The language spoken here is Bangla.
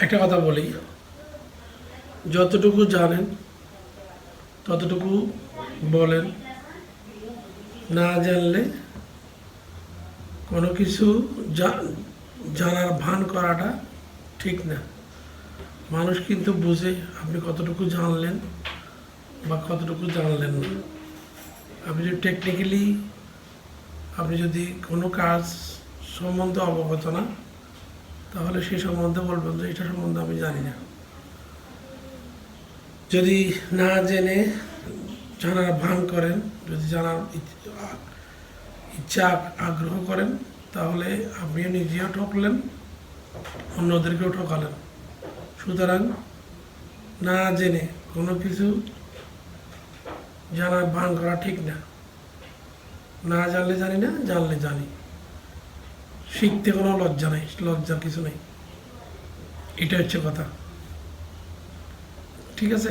একটা কথা বলি। যতটুকু জানেন, ততটুকু বলেন। না জানলে কোনো কিছু জানার ভান করাটা ঠিক না। মানুষ কিন্তু বুঝে আপনি কতটুকু জানলেন বা কতটুকু জানলেন না। আপনি যদি টেকনিক্যালি আপনি যদি কোনো কাজ সম্বন্ধে অবগত না তাহলে সে সম্বন্ধে বলবেন যে এটা সম্বন্ধে আমি জানি না। যদি না জেনে জানার ভান করেন, যদি জানার ইচ্ছা, আগ্রহ করেন, তাহলে আপনিও নিজেও ঠকলেন, অন্যদেরকেও ঠকালেন। সুতরাং না জেনে কোনো কিছু জানার ভান করা ঠিক না না জানলে জানি না, জানলে জানি। শিখতে কোনো লজ্জা নেই লজ্জার কিছু নেই। এটা হচ্ছে কথা। ঠিক আছে?